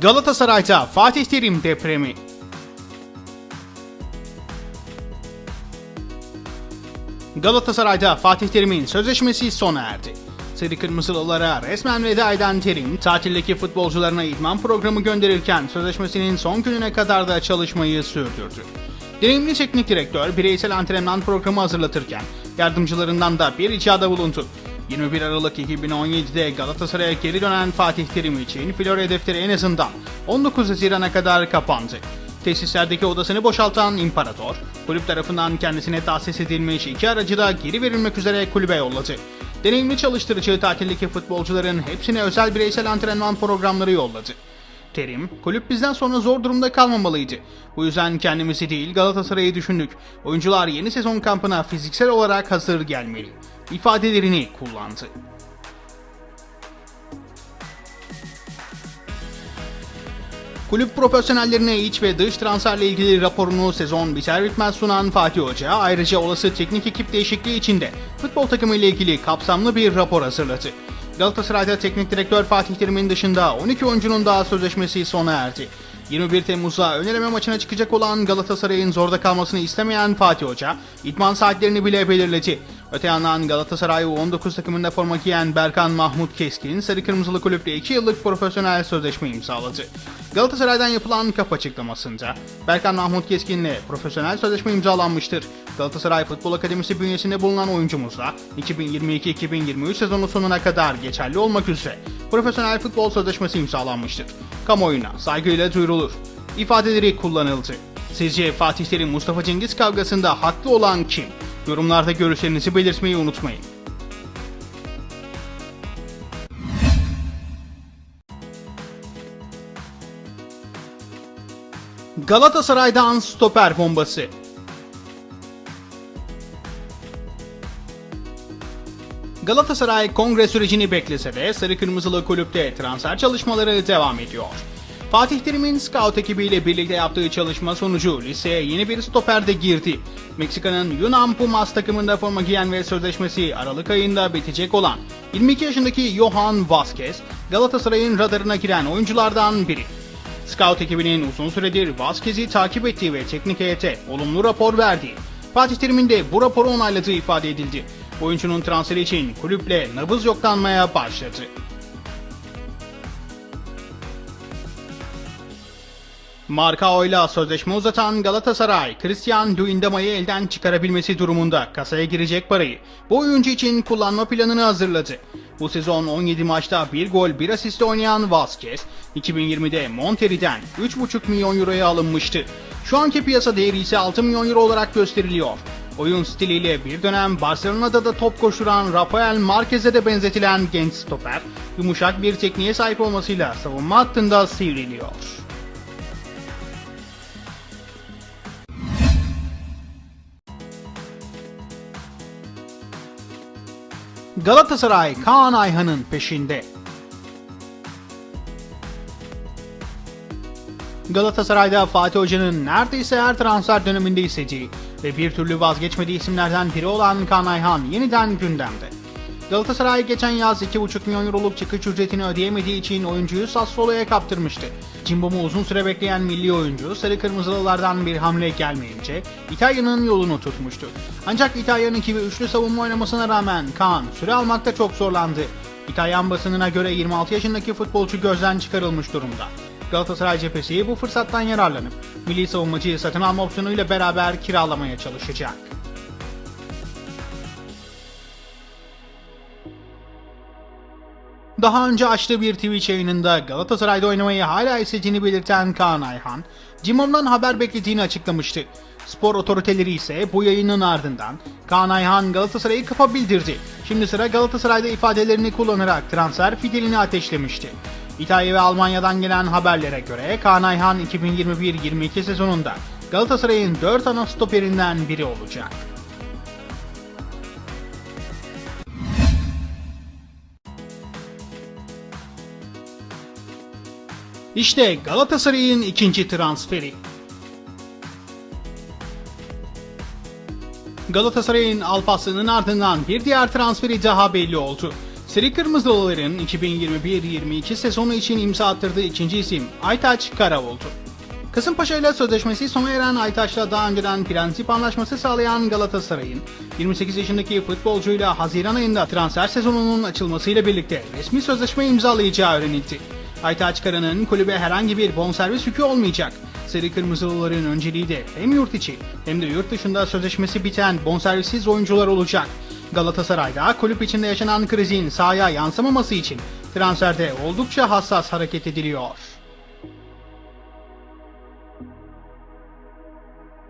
Galatasaray'da Fatih Terim depremi. Galatasaray'da Fatih Terim'in sözleşmesi sona erdi. Sarı Kırmızılılara resmen veda eden Terim, tatildeki futbolcularına idman programı gönderirken sözleşmesinin son gününe kadar da çalışmayı sürdürdü. Deneyimli teknik direktör bireysel antrenman programı hazırlatırken yardımcılarından da bir ricada bulundu. 21 Aralık 2017'de Galatasaray'a geri dönen Fatih Terim için Flora hedefteri en azından 19 Haziran'a kadar kapandı. Tesislerdeki odasını boşaltan İmparator, kulüp tarafından kendisine tahsis edilmiş iki aracı da geri verilmek üzere kulübe yolladı. Deneyimli çalıştırıcı tatildeki futbolcuların hepsine özel bireysel antrenman programları yolladı. Terim, kulüp bizden sonra zor durumda kalmamalıydı. Bu yüzden kendimizi değil Galatasaray'ı düşündük. Oyuncular yeni sezon kampına fiziksel olarak hazır gelmeli. İfadelerini kullandı. Kulüp profesyonellerine iç ve dış transferle ilgili raporunu sezon biter bitmez sunan Fatih Hoca ayrıca olası teknik ekip değişikliği içinde futbol takımı ile ilgili kapsamlı bir rapor hazırladı. Galatasaray'da teknik direktör Fatih Terim'in dışında 12 oyuncunun daha sözleşmesi sona erdi. 21 Temmuz'da ön maçına çıkacak olan Galatasaray'ın zorda kalmasını istemeyen Fatih Hoca, idman saatlerini bile belirledi. Öte yandan Galatasaray U19 takımında forma giyen Berkan Mahmut Keskin, Sarı Kırmızılı Kulüp'le 2 yıllık profesyonel sözleşme imzaladı. Galatasaray'dan yapılan kap açıklamasında Berkan Mahmut Keskin'le profesyonel sözleşme imzalanmıştır. Galatasaray Futbol Akademisi bünyesinde bulunan oyuncumuzla 2022-2023 sezonu sonuna kadar geçerli olmak üzere profesyonel futbol sözleşmesi imzalanmıştır. Kamuoyuna saygıyla duyurulur. İfadeleri kullanıldı. Sizce Fatih Terim Mustafa Cengiz kavgasında haklı olan kim? Yorumlarda görüşlerinizi belirtmeyi unutmayın. Galatasaray'dan stoper bombası. Galatasaray kongre sürecini beklese de Sarı Kırmızılı kulüpte transfer çalışmaları devam ediyor. Fatih Terim'in scout ekibiyle birlikte yaptığı çalışma sonucu liseye yeni bir stoper de girdi. Meksika'nın Yunan Pumas takımında forma giyen ve sözleşmesi Aralık ayında bitecek olan 22 yaşındaki Johan Vazquez, Galatasaray'ın radarına giren oyunculardan biri. Scout ekibinin uzun süredir Vazquez'i takip ettiği ve teknik heyete olumlu rapor verdiği, Fatih Terim'in de bu raporu onayladığı ifade edildi. Oyuncunun transferi için kulüple nabız yoklanmaya başladı. Markao'yla sözleşme uzatan Galatasaray, Christian Luyendama'yı elden çıkarabilmesi durumunda kasaya girecek parayı bu oyuncu için kullanma planını hazırladı. Bu sezon 17 maçta 1 gol 1 asist oynayan Vazquez, 2020'de Monterrey'den 3,5 milyon euroya alınmıştı. Şu anki piyasa değeri ise 6 milyon euro olarak gösteriliyor. Oyun stiliyle bir dönem Barcelona'da da top koşturan Rafael Marquez'e de benzetilen genç stoper, yumuşak bir tekniğe sahip olmasıyla savunma hattında sivriliyor. Galatasaray Kaan Ayhan'ın peşinde. Galatasaray'da Fatih Hoca'nın neredeyse her transfer döneminde istediği ve bir türlü vazgeçmediği isimlerden biri olan Kaan Ayhan yeniden gündemde. Galatasaray geçen yaz 2,5 milyon euroluk çıkış ücretini ödeyemediği için oyuncuyu Sassuolo'ya kaptırmıştı. Cimbom'u uzun süre bekleyen milli oyuncu sarı kırmızılılardan bir hamle gelmeyince İtalya'nın yolunu tutmuştu. Ancak İtalya'nın ekibi üçlü savunma oynamasına rağmen Kaan süre almakta çok zorlandı. İtalyan basınına göre 26 yaşındaki futbolcu gözden çıkarılmış durumda. Galatasaray cephesi bu fırsattan yararlanıp milli savunmacıyı satın alma opsiyonuyla beraber kiralamaya çalışacak. Daha önce açtığı bir Twitch yayınında Galatasaray'da oynamayı hala istediğini belirten Kaan Ayhan, Cimbom'dan haber beklediğini açıklamıştı. Spor otoriteleri ise bu yayının ardından Kaan Ayhan Galatasaray'ı kafa bildirdi. Şimdi sıra Galatasaray'da ifadelerini kullanarak transfer fidelini ateşlemişti. İtalya ve Almanya'dan gelen haberlere göre Kaan Ayhan 2021-22 sezonunda Galatasaray'ın 4 ana stoperinden biri olacak. İşte Galatasaray'ın ikinci transferi. Galatasaray'ın Alpaslı'nın ardından bir diğer transferi daha belli oldu. Seri Kırmızılıların 2021-22 sezonu için imza attırdığı ikinci isim Aytaç Kara oldu. Kasımpaşa ile sözleşmesi sona eren Aytaç'la daha önceden prensip anlaşması sağlayan Galatasaray'ın 28 yaşındaki futbolcuyla Haziran ayında transfer sezonunun açılmasıyla birlikte resmi sözleşme imzalayacağı öğrenildi. Aytaç Kara'nın kulübe herhangi bir bonservis yükü olmayacak. Seri Kırmızılıların önceliği de hem yurt içi hem de yurt dışında sözleşmesi biten bonservissiz oyuncular olacak. Galatasaray'da kulüp içinde yaşanan krizin sahaya yansımaması için transferde oldukça hassas hareket ediliyor.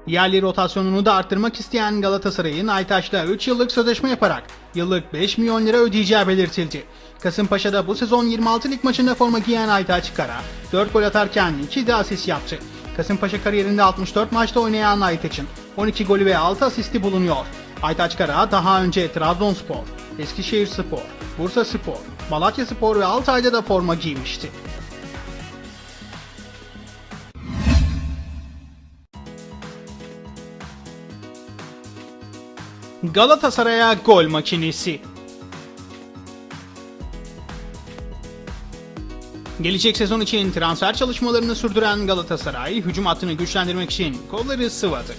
Yerli rotasyonunu da arttırmak isteyen Galatasaray'ın Aytaç'la 3 yıllık sözleşme yaparak yıllık 5 milyon lira ödeyeceği belirtildi. Kasımpaşa'da bu sezon 26 lig maçında forma giyen Aytaç Kara 4 gol atarken 2 de asist yaptı. Kasımpaşa kariyerinde 64 maçta oynayan Aytaç'ın 12 golü ve 6 asisti bulunuyor. Aytaç Kara daha önce Trabzonspor, Eskişehirspor, Bursaspor, Malatyaspor ve Altay'da da forma giymişti. Galatasaray'a gol makinesi. Gelecek sezon için transfer çalışmalarını sürdüren Galatasaray, hücum hattını güçlendirmek için kolları sıvadı.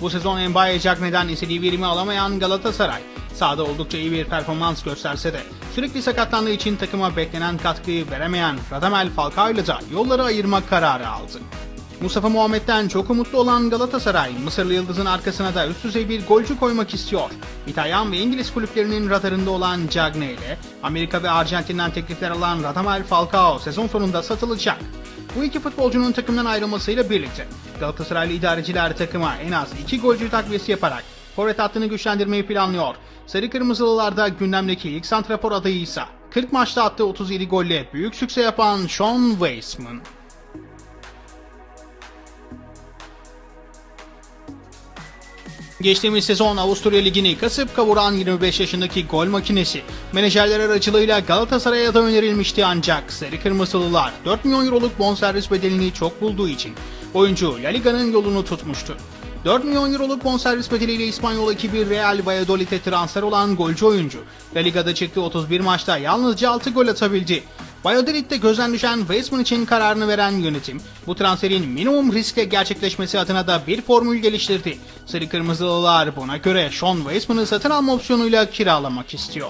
Bu sezon Mbaye neden istediği verimi alamayan Galatasaray, sahada oldukça iyi bir performans gösterse de sürekli sakatlandığı için takıma beklenen katkıyı veremeyen Radamel Falcao ile de yolları ayırma kararı aldı. Mustafa Muhammed'den çok umutlu olan Galatasaray, Mısırlı Yıldız'ın arkasına da üst düzey bir golcü koymak istiyor. İtalyan ve İngiliz kulüplerinin radarında olan Cagne ile Amerika ve Arjantin'den teklifler alan Radamel Falcao sezon sonunda satılacak. Bu iki futbolcunun takımdan ayrılmasıyla birlikte Galatasaraylı idareciler takıma en az iki golcü takviyesi yaparak forvet hattını güçlendirmeyi planlıyor. Sarı Kırmızılılarda gündemdeki ilk santrafor adayı ise 40 maçta attığı 37 golle büyük sükse yapan Sean Weissman. Geçtiğimiz sezon Avusturya Ligi'ni kasıp kavuran 25 yaşındaki gol makinesi menajerler aracılığıyla Galatasaray'a da önerilmişti ancak Sarı Kırmızılılar 4 milyon euroluk bonservis bedelini çok bulduğu için oyuncu La Liga'nın yolunu tutmuştu. 4 milyon euroluk bonservis bedeliyle İspanyol ekibi Real Valladolid'e transfer olan golcü oyuncu La Liga'da çıktığı 31 maçta yalnızca 6 gol atabildi. Valladolid'de gözden düşen Weissman için kararını veren yönetim, bu transferin minimum riskle gerçekleşmesi adına da bir formül geliştirdi. Sarı Kırmızılılar buna göre Sean Weissman'ı satın alma opsiyonuyla kiralamak istiyor.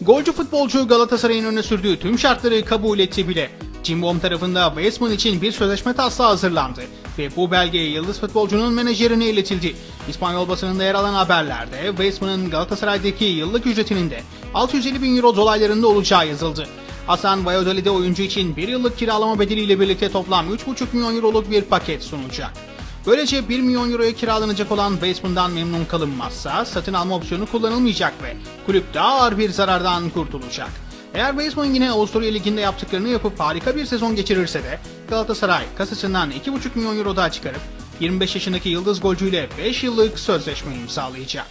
Golcü futbolcu Galatasaray'ın öne sürdüğü tüm şartları kabul etti bile. Cimbom tarafında Weissman için bir sözleşme taslağı hazırlandı ve bu belge Yıldız futbolcunun menajerine iletildi. İspanyol basınında yer alan haberlerde Weissman'ın Galatasaray'daki yıllık ücretinin de 650 bin euro dolaylarında olacağı yazıldı. Hasan Valladolid'e oyuncu için bir yıllık kiralama bedeliyle birlikte toplam 3,5 milyon euroluk bir paket sunacak. Böylece 1 milyon euroya kiralanacak olan Weissman'dan memnun kalınmazsa satın alma opsiyonu kullanılmayacak ve kulüp daha ağır bir zarardan kurtulacak. Eğer Weissman yine Avusturya Ligi'nde yaptıklarını yapıp harika bir sezon geçirirse de Galatasaray kasasından 2,5 milyon euro daha çıkarıp 25 yaşındaki yıldız golcüyle 5 yıllık sözleşme imzalayacak.